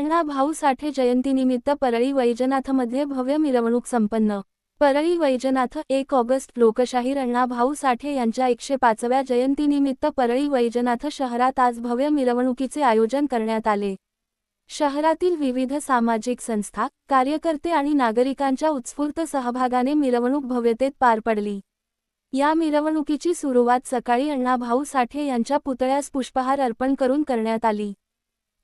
अण्णा भाऊ साठे जयंतीनिमित्त परळी वैजनाथमध्ये भव्य मिरवणूक संपन्न. परळी वैजनाथ एक ऑगस्ट लोकशाहीर अण्णा भाऊ साठे यांच्या एकशे पाचव्या जयंतीनिमित्त परळी वैजनाथ शहरात आज भव्य मिरवणुकीचे आयोजन करण्यात आले. शहरातील विविध सामाजिक संस्था कार्यकर्ते आणि नागरिकांच्या उत्स्फूर्त सहभागाने मिरवणूक भव्यतेत पार पडली. या मिरवणुकीची सुरुवात सकाळी अण्णा भाऊ साठे यांच्या पुतळ्यास पुष्पहार अर्पण करून करण्यात आली.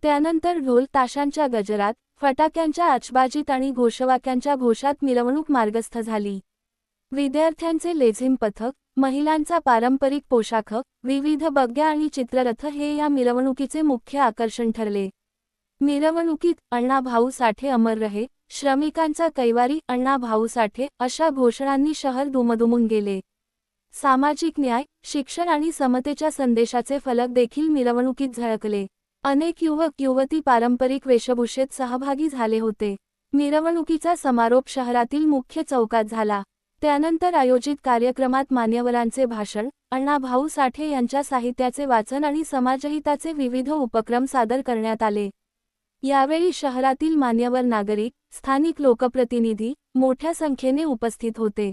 त्यानंतर ढोल ताशांच्या गजरात फटाक्यांच्या आचबाजीत आणि घोषवाक्यांच्या घोषात मिरवणूक मार्गस्थ झाली. विद्यार्थ्यांचे लेझिम पथक महिलांचा पारंपरिक पोशाख विविध बग्या आणि चित्ररथ हे या मिरवणुकीचे मुख्य आकर्षण ठरले. मिरवणुकीत अण्णा भाऊ साठे अमर रहे श्रमिकांचा कैवारी अण्णा भाऊ साठे अशा घोषणांनी शहर दुमदुमून गेले. सामाजिक न्याय शिक्षण आणि समतेच्या संदेशाचे फलक देखील मिरवणुकीत झळकले. अनेक युवक युवती पारंपरिक वेशभूषेत सहभागी झाले होते. मिरवणुकीचा समारोप शहरातील मुख्य चौकात झाला. त्यानंतर आयोजित कार्यक्रमात मान्यवरांचे भाषण अण्णा भाऊ साठे यांच्या साहित्याचे वाचन आणि समाजहिताचे विविध उपक्रम सादर करण्यात आले. यावेळी शहरातील मान्यवर नागरिक स्थानिक लोकप्रतिनिधी मोठ्या संख्येने उपस्थित होते.